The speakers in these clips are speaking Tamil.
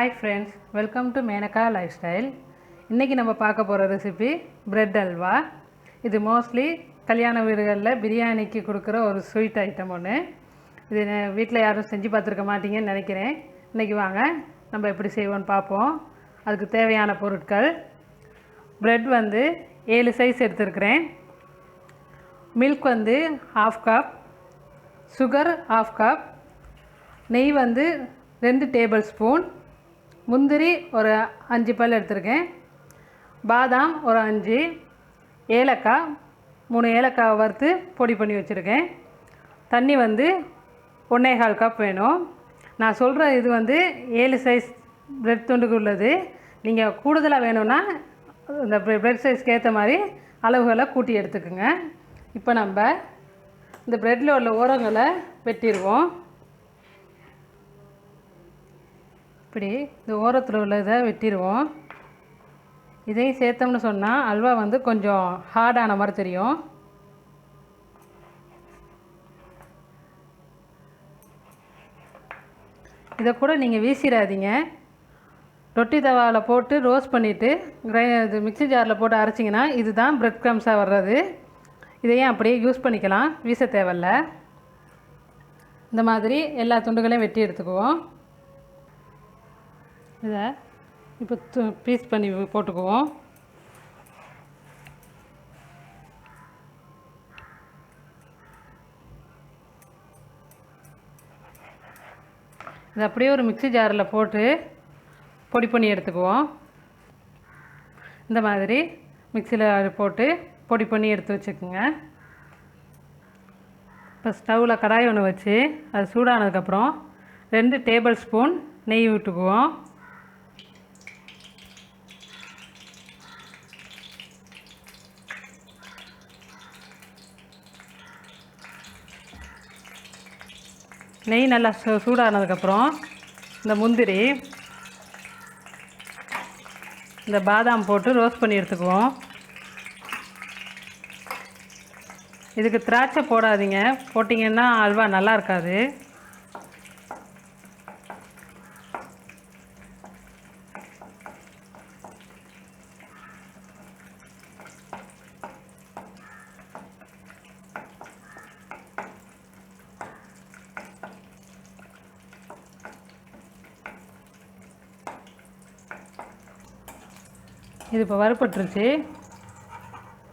Hi friends welcome to Menaka life style இன்றைக்கி நம்ம பார்க்க போகிற ரெசிபி பிரெட் அல்வா. இது மோஸ்ட்லி கல்யாண வீடுகளில் பிரியாணிக்கு கொடுக்குற ஒரு ஸ்வீட் ஐட்டம் ஒன்று இது வீட்டில் யாரும் செஞ்சு பார்த்துருக்க மாட்டீங்கன்னு நினைக்கிறேன். இன்றைக்கி வாங்க நம்ம எப்படி செய்வோன்னு பார்ப்போம். அதுக்கு தேவையான பொருட்கள். பிரெட் வந்து ஏழு சைஸ் எடுத்துருக்கிறேன். மில்க் வந்து half cup sugar half cup நெய் வந்து ரெண்டு டேபிள் ஸ்பூன் முந்திரி ஒரு அஞ்சு பல் எடுத்திருக்கேன். பாதாம் ஒரு அஞ்சு. ஏலக்காய் மூணு ஏலக்காய் வறுத்து பொடி பண்ணி வச்சுருக்கேன். தண்ணி வந்து ஒன்றே கால் கப் வேணும். நான் சொல்கிற இது வந்து ஏழு சைஸ் பிரெட் துண்டுக்கு உள்ளது. நீங்கள் கூடுதலாக வேணும்னா இந்த பிரெட் சைஸ்க்கு ஏற்ற மாதிரி அளவுகளை கூட்டி எடுத்துக்கோங்க. இப்போ நம்ம இந்த ப்ரெட்டில் உள்ள ஓரங்களை வெட்டிடுவோம். இப்படி இந்த ஓரத்தில் உள்ள இதை வெட்டிடுவோம் இதையும் சேர்த்தோம்னு சொன்னால் அல்வா வந்து கொஞ்சம் ஹார்டான மாதிரி தெரியும். இதை கூட நீங்கள் வீசிடாதீங்க. ரொட்டி தவாவில் போட்டு ரோஸ்ட் பண்ணிவிட்டு கிரை இது மிக்ஸி ஜாரில் போட்டு அரைச்சிங்கன்னா இதுதான் பிரெட் க்ரம்ஸாக வர்றது. இதையும் அப்படியே யூஸ் பண்ணிக்கலாம். வீச தேவையில்ல. இந்த மாதிரி எல்லா துண்டுகளையும் வெட்டி எடுத்துக்குவோம். இதை இப்போ பீஸ் பண்ணி போட்டுக்குவோம். இது அப்படியே ஒரு மிக்ஸி ஜாரில் போட்டு பொடி பண்ணி எடுத்துக்குவோம். இந்த மாதிரி மிக்சியில் போட்டு பொடி பண்ணி எடுத்து வச்சுக்கோங்க. இப்போ ஸ்டவ்வில் கடாய் ஒன்று வச்சு அது சூடானதுக்கப்புறம் ரெண்டு டேபிள் ஸ்பூன் நெய் விட்டுக்குவோம் நெய் நல்லா சூ சூடானதுக்கப்புறம் இந்த முந்திரி இந்த பாதாம் போட்டு ரோஸ்ட் பண்ணி எடுத்துக்குவோம். இதுக்கு திராட்சை போடாதீங்க. போட்டிங்கன்னா அல்வா நல்லா இருக்காது. இது இப்போ வறுப்பட்டுருச்சு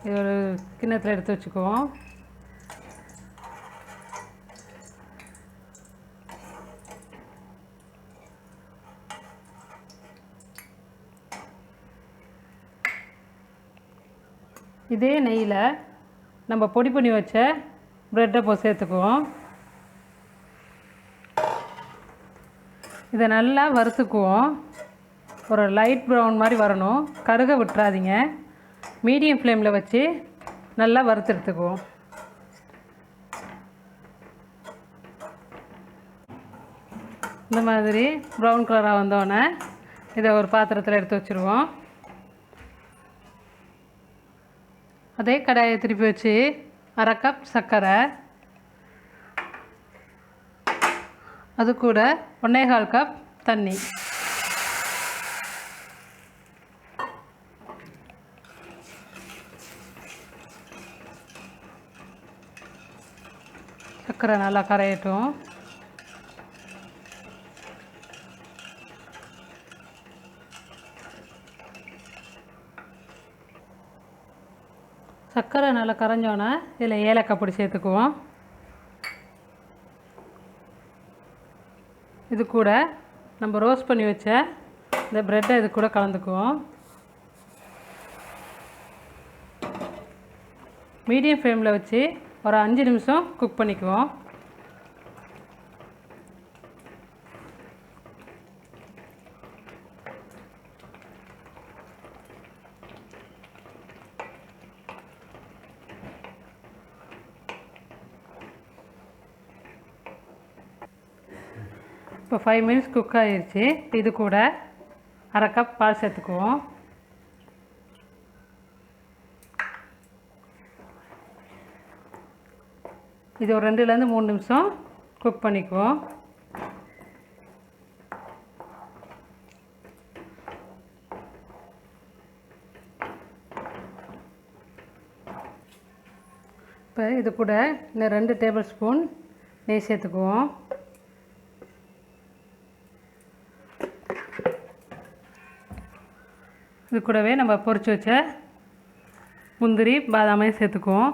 இது ஒரு கிண்ணத்தில் எடுத்து வச்சுக்குவோம். இதே நெய்யில் நம்ம பொடி பண்ணி வச்ச ப்ரெட்டை போ சேர்த்துக்குவோம். இதை நல்லா வறுத்துக்குவோம். ஒரு லைட் ப்ரௌன் மாதிரி வரணும். கருக விட்டுறாதீங்க. மீடியம் ஃப்ளேமில் வச்சு நல்லா வறுத்து எடுத்துக்குவோம். இந்த மாதிரி ப்ரௌன் கலராக வந்தோடனே இதை ஒரு பாத்திரத்தில் எடுத்து வச்சுருவோம். அதே கடாயை திருப்பி வச்சு அரை கப் சர்க்கரை. அது கூட ஒன்றேகால் கப் தண்ணி. சர்க்கரை நல்லா கரையட்டும். சர்க்கரை நல்லா கரைஞ்சோன்னே இதில் ஏலக்காய் பொடி சேர்த்துக்குவோம். இது கூட நம்ம ரோஸ்ட் பண்ணி வச்ச இந்த ப்ரெட்டை இது கூட கலந்துக்குவோம். மீடியம் ஃப்ளேமில் வச்சு ஒரு அஞ்சு நிமிஷம் குக் பண்ணிக்குவோம். இப்போ ஃபைவ் மினிட்ஸ் குக் ஆகிருச்சு இது கூட அரை கப் பால் சேர்த்துக்குவோம். இது ஒரு ரெண்டுலேருந்து மூணு நிமிஷம் குக் பண்ணிக்குவோம். இப்போ இது கூட இன்னும் ரெண்டு டேபிள் ஸ்பூன் நெய் சேர்த்துக்குவோம். இது கூடவே நம்ம பொறிச்சு வச்ச முந்திரி பாதாமையும் சேர்த்துக்குவோம்.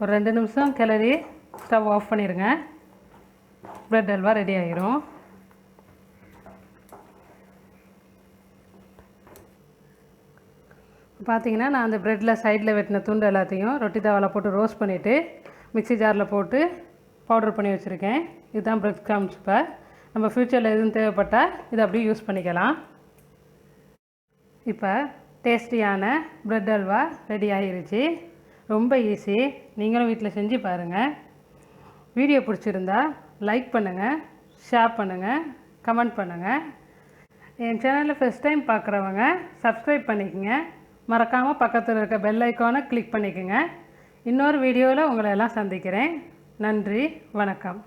ஒரு ரெண்டு நிமிஷம் கிளறி ஸ்டவ் ஆஃப் பண்ணிடுங்க ப்ரெட் அல்வா ரெடி ஆகிரும் பார்த்தீங்கன்னா நான் அந்த ப்ரெட்டில் சைடில் வெட்டின துண்டு எல்லாத்தையும் ரொட்டி தவாவில் போட்டு ரோஸ்ட் பண்ணிவிட்டு மிக்ஸி ஜாரில் போட்டு பவுடர் பண்ணி வச்சுருக்கேன். இதுதான் ப்ரெட் கிராம்ஸ் இப்போ. நம்ம ஃப்யூச்சரில் எதுவும் தேவைப்பட்டால் இதை அப்படியே யூஸ் பண்ணிக்கலாம். இப்போ டேஸ்டியான ப்ரெட் அல்வா ரெடி ஆகிருச்சு ரொம்ப ஈஸி நீங்களும் வீட்டில் செஞ்சு பாருங்கள் வீடியோ பிடிச்சிருந்தா லைக் பண்ணுங்கள் ஷேர் பண்ணுங்கள் கமெண்ட் பண்ணுங்கள் என் சேனலில் ஃபஸ்ட் டைம் பார்க்குறவங்க சப்ஸ்கிரைப் பண்ணிக்கோங்க. மறக்காமல் பக்கத்தில் இருக்க பெல் ஐக்கானை கிளிக் பண்ணிக்கோங்க. இன்னொரு வீடியோவில் உங்களை எல்லாம் சந்திக்கிறேன். நன்றி வணக்கம்.